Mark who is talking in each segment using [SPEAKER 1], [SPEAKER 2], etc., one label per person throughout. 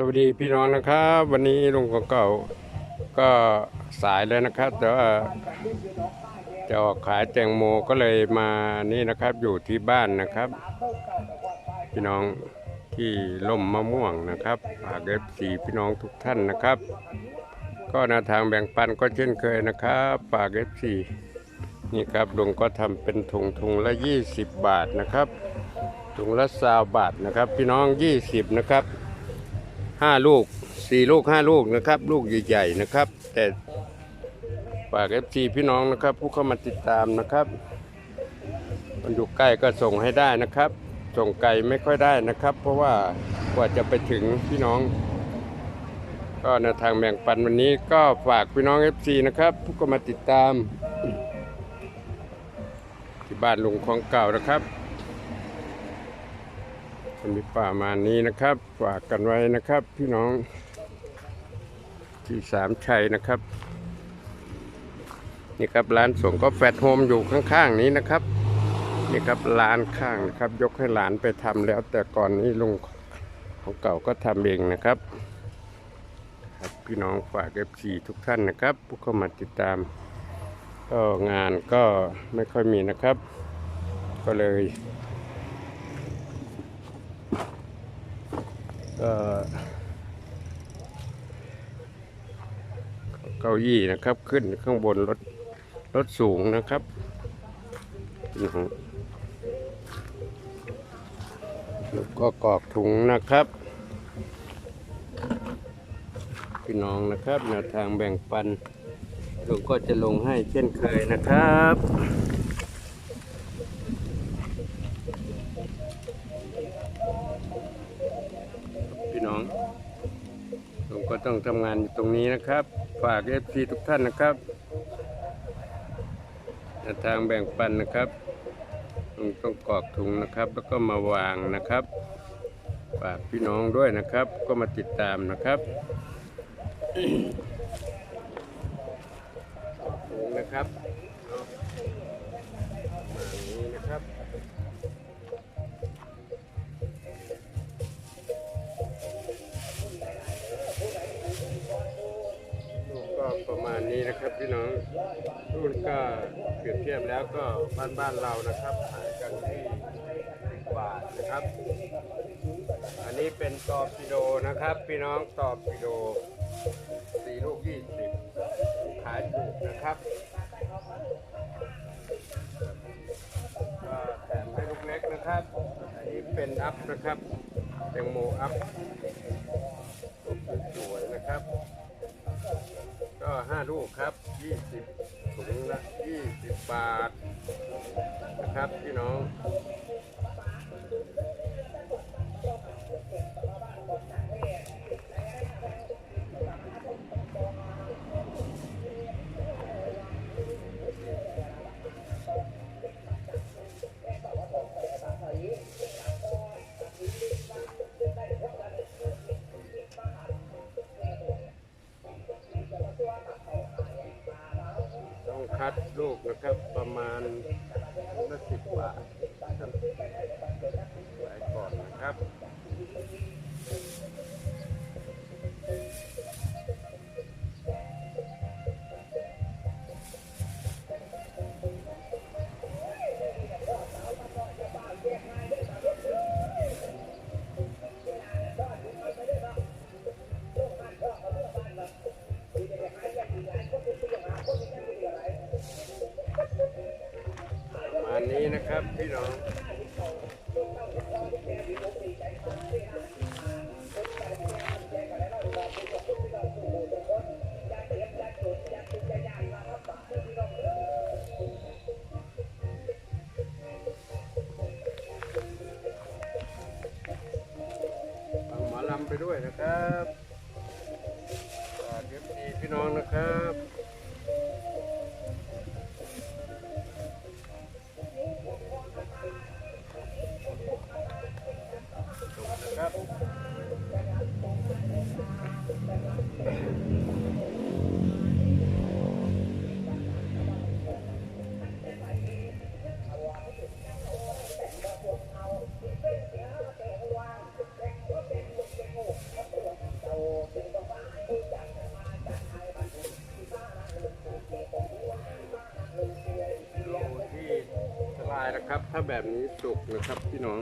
[SPEAKER 1] สวัสดีพี่น้องนะครับ วันนี้ลุงของเก่าก็สายแล้วนะครับ แต่ว่าจะออกขายแตงโมก็เลยมานี่นะครับอยู่ที่บ้านนะครับ พี่น้องที่ล่มมะม่วงนะครับฝากเอฟซีพี่น้องทุกท่านนะครับ ก็นวทางแบ่งปันก็เช่นเคยนะครับฝากเอฟซีนี่ครับลุงก็ทำเป็นถุงถุงละ 20 บาทนะครับถุงละสาบาทนะครับ พี่น้อง 20 นะครับ ห้าลูกสี่ลูกห้าลูกนะครับ ลูกใหญ่ๆนะครับ แต่ฝากเอฟซีพี่น้องนะครับ ผู้เข้ามาติดตามนะครับมันอยู่ใกล้ก็ส่งให้ได้นะครับ ส่งไกลไม่ค่อยได้นะครับ เพราะว่ากว่าจะไปถึงพี่น้อง ก็ในทางแบ่งปันวันนี้ก็ฝากพี่น้องเอฟซีนะครับ ผู้เข้ามาติดตาม ที่บ้านลุงของเก่านะครับ มีป่ามานี้นะครับฝากกันไว้นะครับ พี่น้องที่สามชัยนะครับ นี่ครับร้านส่งก็แฟตโฮมอยู่ข้างๆนี้นะครับ นี่ครับร้านข้างนะครับ ยกให้หลานไปทำแล้ว แต่ก่อนนี้ลุงของเก่าก็ทำเองนะครับครับพี่น้องฝากเอฟซีทุกท่านนะครับ ผู้เข้ามาติดตาม ก็งานก็ไม่ค่อยมีนะครับ ก็เลย เก้าอี้นะครับขึ้นข้างบนรถรถสูงนะครับแล้วก็กรอกถุงนะครับ พี่น้องนะครับแนวทางแบ่งปันลุงก็จะลงให้เช่นเคยนะครับ ต้องทำงานอยู่ตรงนี้นะครับ ฝากเอฟซีทุกท่านนะครับทางแบ่งปันนะครับต้องกรอกถุงนะครับ แล้วก็มาวางนะครับ ฝากพี่น้องด้วยนะครับ ก็มาติดตามนะครับถุงนะครับ แล้วก็บ้านบ้านๆเรานะครับขายกันที่บาทนะครับ อันนี้เป็นตอร์ปิโดนะครับ พี่น้องตอร์ปิโดสี่ลูกยี่สิบขายถูกนะครับก็แถมให้ลูกเล็กนะครับ อันนี้เป็นอัพนะครับแตงโมอัพสวยนะครับ ก็ห้าลูกครับยี่สิบ บาทนะครับพี่น้อง ถ้าแบบนี้สุกนะครับพี่น้อง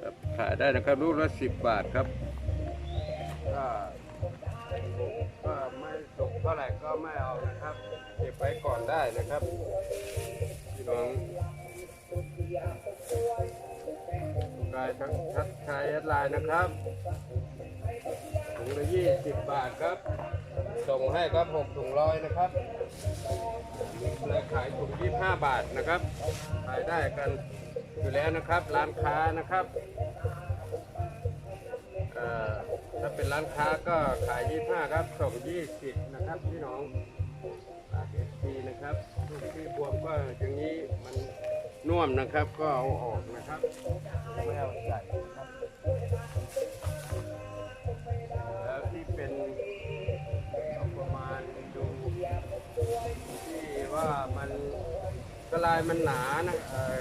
[SPEAKER 1] ครับขายได้นะครับลูกละสิบบาทครับก็ก็ไม่สุกเท่าไหร่ก็ไม่เอานะครับ เก็บไว้ก่อนได้นะครับ พี่น้องกายทั้งทักทายแอดไลน์นะครับถุงละยี่สิบบาทครับ ส่งให้ครับหกถุงร้อยนะครับเลยขายถุงยี่ห้าบาทนะครับขายได้กันอยู่แล้วนะครับร้านค้านะครับถ้าเป็นร้านค้าก็ขายยี่ห้าครับส่งยี่สิบนะครับพี่น้องฝากเอฟซีนะครับลูกที่บวมก็อย่างนี้มันน่วมนะครับก็เอาออกนะครับไม่เอาใส่นะครับ ว่ามันกระลายมันหนานะเออ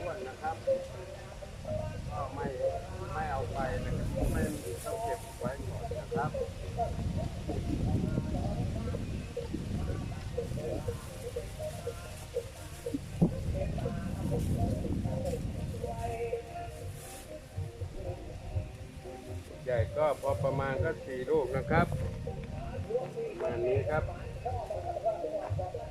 [SPEAKER 1] อ้วนนะครับก็ไม่ไม่เอาไปนะครับไม่ต้องเก็บไว้ก่อนนะครับใหญ่ก็พอประมาณก็สี่ลูกนะครับประมาณนี้ครับ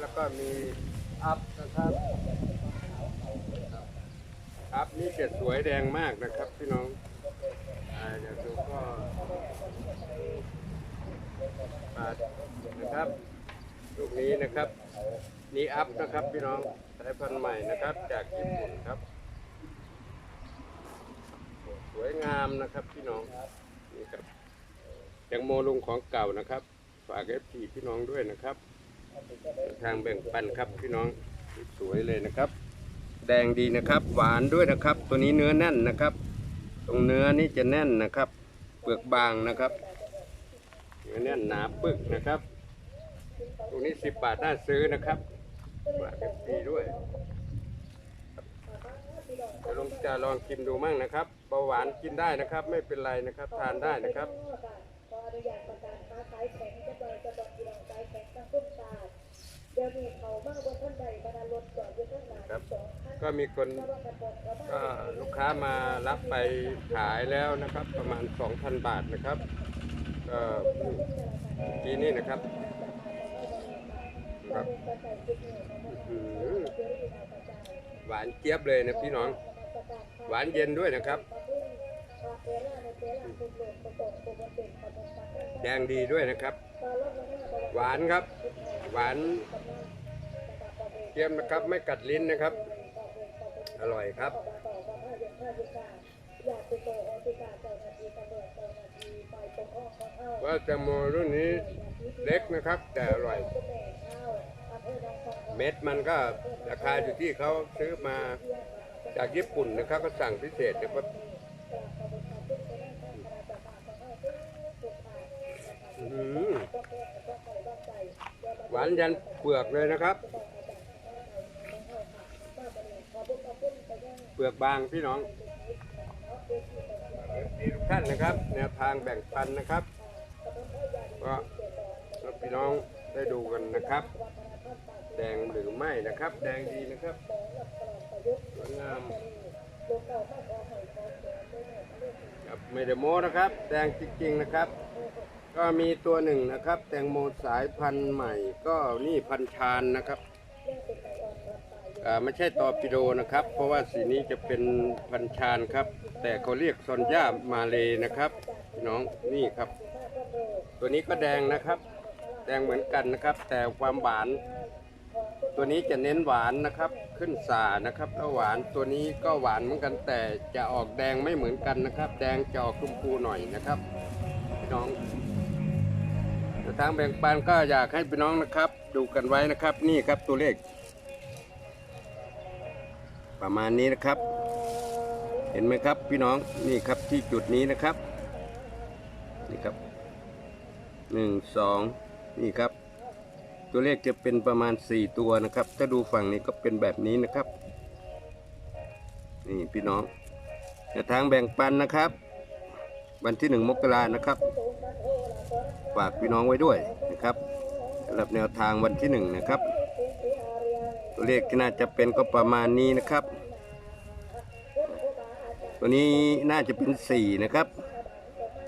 [SPEAKER 1] แล้วก็มีอัพนะครับ อัพนี่จะสวยแดงมากนะครับพี่น้องเดี๋ยวดูก็ปาดนะครับ ลูกนี้นะครับ นี่อัพนะครับพี่น้องสายพันธุ์ใหม่นะครับ จากญี่ปุ่นครับ สวยงามนะครับพี่น้องนี่ครับแตงโมลุงของเก่านะครับ ฝากเอฟซีพี่น้องด้วยนะครับ ทางแบ่งปันครับพี่น้องสวยเลยนะครับ แดงดีนะครับ หวานด้วยนะครับ ตัวนี้เนื้อแน่นนะครับ ตรงเนื้อนี่จะแน่นนะครับ เปลือกบางนะครับเนื้อแน่นหนาปึกนะครับตรงนี้สิบบาทน่าซื้อนะครับฝานดีด้วยเดี๋ยวลองจะลองกินดูมั่งนะครับเบาหวานกินได้นะครับ ไม่เป็นไรนะครับ ทานได้นะครับ
[SPEAKER 2] ก็มี
[SPEAKER 1] ค
[SPEAKER 2] น
[SPEAKER 1] ลูกค้ามารับไปขายแล้วนะครับ ประมาณ 2,000 บาทนะครับก็ทีนี้นะครับครับหวานเจี๊ยบเลยนะพี่น้อง หวานเย็นด้วยนะครับ แดงดีด้วยนะครับ หวานครับ หวานเจี๊ยมนะครับ ไม่กัดลิ้นนะครับ อร่อยครับ ว่าแตงโมรุ่นนี้เล็กนะครับ แต่อร่อย เม็ดมันก็ราคาอยู่ที่เขาซื้อมาจากญี่ปุ่นนะครับ ก็สั่งพิเศษนะครับหวานยันเปลือกเลยนะครับ เป ลือกบางพี่น้องทุกท่านนะครับ แนวทางแบ่งปันนะครับก็พี่น้องได้ดูกันนะครับ แดงหรือไม่นะครับ แดงดีนะครับสวยงามครับไม่ได้โม้นะครับ แดงจริงๆนะครับ ก็มีตัวหนึ่งนะครับ แตงโมสายพันธุ์ใหม่ ก็นี่พันชานนะครับ ไม่ใช่ตอร์ปิโดนะครับ เพราะว่าสีนี้จะเป็นพันชานครับ แต่เขาเรียกซอนย่ามาเลนะครับพี่น้องนี่ครับ ตัวนี้ก็แดงนะครับ แดงเหมือนกันนะครับ แต่ความหวาน ตัวนี้จะเน้นหวานนะครับ ขึ้นสานะครับแล้วหวานตัวนี้ก็หวานเหมือนกันแต่จะออกแดงไม่เหมือนกันนะครับ แดงจะออกชมพูหน่อยนะครับพี่น้องทางแบ่งปันก็อยากให้พี่น้องนะครับ ดูกันไว้นะครับ นี่ครับตัวเลข ประมาณนี้นะครับ เห็นไหมครับพี่น้องนี่ครับที่จุดนี้นะครับนี่ครับหนึ่งสองนี่ครับ ตัวเลขจะเป็นประมาณ4ตัวนะครับ ถ้าดูฝั่งนี้ก็เป็นแบบนี้นะครับ นี่พี่น้องแนวทางแบ่งปันนะครับ วันที่1มกรานะครับ ฝากพี่น้องไว้ด้วยนะครับสำหรับแนวทางวันที่1นะครับ ตัวเลขที่น่าจะเป็นก็ประมาณนี้นะครับ ตัวนี้น่าจะเป็น4นะครับ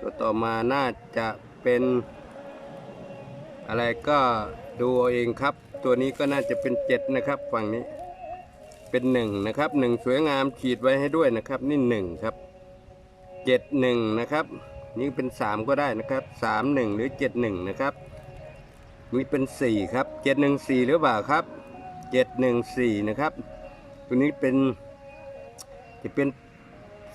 [SPEAKER 1] ตัวต่อมาน่าจะเป็น อะไรก็ดูเอาเองครับ ตัวนี้ก็น่าจะเป็นเจ็ดนะครับ ฝั่งนี้ เป็นหนึ่งนะครับหนึ่งสวยงามขีดไว้ให้ด้วยนะครับ นี่หนึ่งครับเจ็ดหนึ่งนะครับนี่เป็นสามก็ได้นะครับสามหนึ่งหรือเจ็ดหนึ่งนะครับนี่เป็นสี่ครับเจ็ดหนึ่งสี่หรือเปล่าครับ เจ็ดหนึ่งสี่นะครับ ตัวนี้เป็นจะเป็น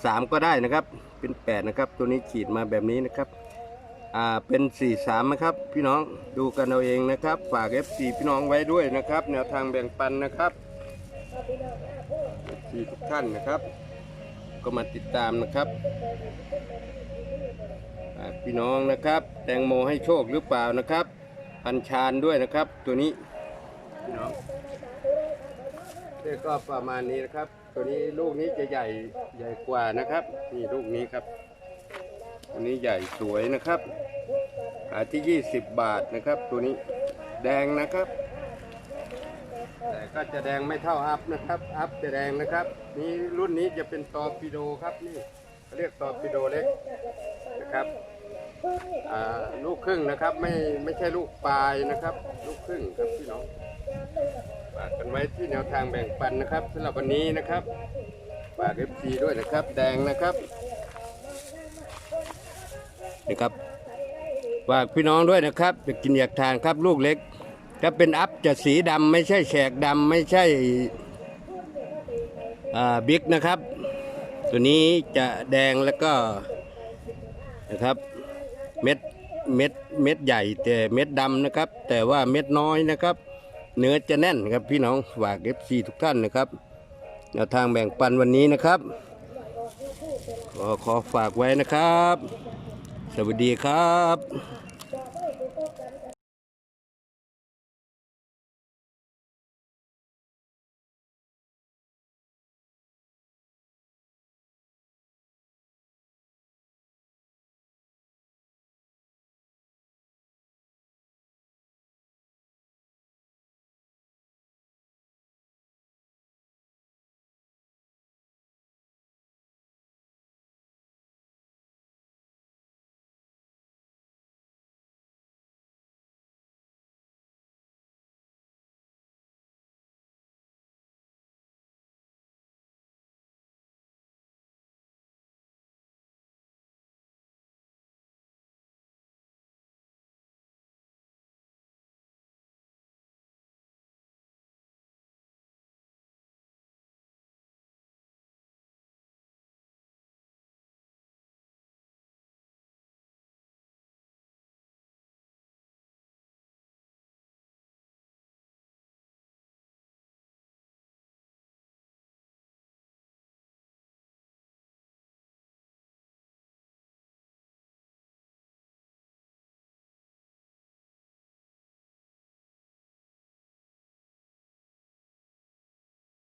[SPEAKER 1] สามก็ได้นะครับ เป็นแปดนะครับ ตัวนี้ขีดมาแบบนี้นะครับ อ่า เป็น4ี่สามนะครับ พี่น้องดูกันเอาเองนะครับ ฝาก FC พี่น้องไว้ด้วยนะครับ แนวทางแบ่งปันนะครับทีทุกท่านนะครับ ก็มาติดตามนะครับพี่น้องนะครับ แตงโมให้โชคหรือเปล่านะครับ พันชานด้วยนะครับ ตัวนี้พี่น้อง นี่ก็ประมาณนี้นะครับ ตัวนี้ลูกนี้จะใหญ่ใหญ่กว่านะครับ นี่ลูกนี้ครับอันนี้ใหญ่สวยนะครับขาที่ 20 บาทนะครับ ตัวนี้แดงนะครับ แต่ก็จะแดงไม่เท่าอัพนะครับ อัพจะแดงนะครับ นี่รุ่นนี้จะเป็นตอร์ปิโดครับนี่เรียกตอร์ปิโดเล็กนะครับลูกครึ่งนะครับ ไม่ไม่ใช่ลูกปลายนะครับ ลูกครึ่งครับพี่น้อง ฝากกันไว้ที่แนวทางแบ่งปันนะครับสำหรับวันนี้นะครับฝากเอฟซีด้วยนะครับ แดงนะครับนะครับฝากพี่น้องด้วยนะครับจะกินอยากทานครับลูกเล็ก ถ้าเป็นอัพจะสีดำไม่ใช่แฉกดำไม่ใช่อ่าบิ๊กนะครับ ตัวนี้จะแดงแล้วก็นะครับเม็ดเม็ดเม็ดใหญ่แต่เม็ดดำนะครับ แต่ว่าเม็ดน้อยนะครับ เนื้อจะแน่นครับพี่น้องฝากเอฟซีทุกท่านนะครับแนวทางแบ่งปันวันนี้นะครับขอขอฝากไว้นะครับ สวัสดีครับ